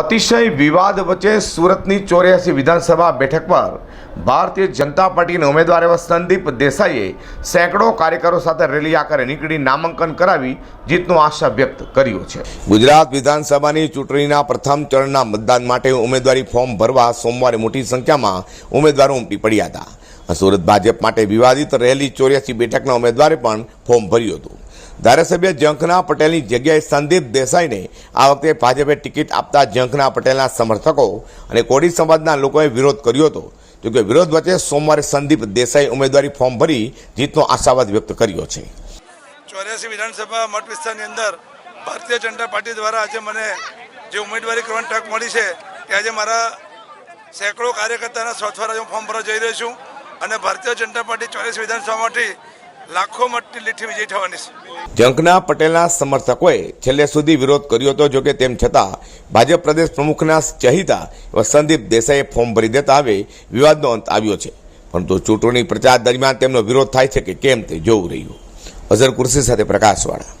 અતિશય વિવાદ વચ્ચે સુરતની ચોર્યાસી વિધાનસભા બેઠક પર ભારતીય જનતા પાર્ટીના ઉમેદવાર એવા સંદીપ દેસાઈએ સેંકડો કાર્યકરો સાથે રેલી આકારે નીકળી નામાંકન કરાવી જીતનો આશા વ્યક્ત કર્યો છે. ગુજરાત વિધાનસભાની ચૂંટણીના પ્રથમ ચરણના મતદાન માટે ઉમેદવારી ફોર્મ ભરવા સોમવારે મોટી સંખ્યામાં ઉમેદવારો ઉમટી પડ્યા હતા. સુરત ભાજપ માટે વિવાદિત રહેલી ચોર્યાસી બેઠકના ઉમેદવારે પણ ફોર્મ ભર્યું હતું. ધારાસભ્ય જંખના પટેલની જગ્યાએ સંદીપ દેસાઈને આ વખતે ભાજપે ટિકિટ આપતા ઝંખના પટેલના સમર્થકો અને કોળી સમાજના લોકોએ વિરોધ કર્યો હતો. જોકે વિરોધ વચ્ચે સોમવારે સંદીપ દેસાઈ ઉમેદવારી ફોર્મ ભરી જીતનો આશાવાદ વ્યક્ત કર્યો છે. ચોર્યાસી વિધાનસભા મત વિસ્તારની અંદર ભારતીય જનતા પાર્ટી દ્વારા આજે મને જે ઉમેદવારી કરવાની તક મળી છે કે આજે મારા સેંકડો કાર્યકર્તાના સ્વચ્છ ફોર્મ ભરવા જઈ રહ્યો છું. અને ભારતીય જનતા પાર્ટી ચોવીસ વિધાનસભામાંથી લાખો મતની લીઠી વિજય થવાની છે. જંકના પટેલના સમર્થકોએ છેલ્લે સુધી વિરોધ કર્યો હતો જોકે તેમ છતાં ભાજપ પ્રદેશ પ્રમુખના ચહિતા એવા સંદીપ દેસાઈએ ફોર્મ ભરી દેતા આવે વિવાદનો અંત આવ્યો છે. પરંતુ ચૂંટણી પ્રચાર દરમિયાન તેમનો વિરોધ થાય છે કે કેમ તે જોવું રહ્યું. અઝર કુર્સી સાથે પ્રકાશવાળા.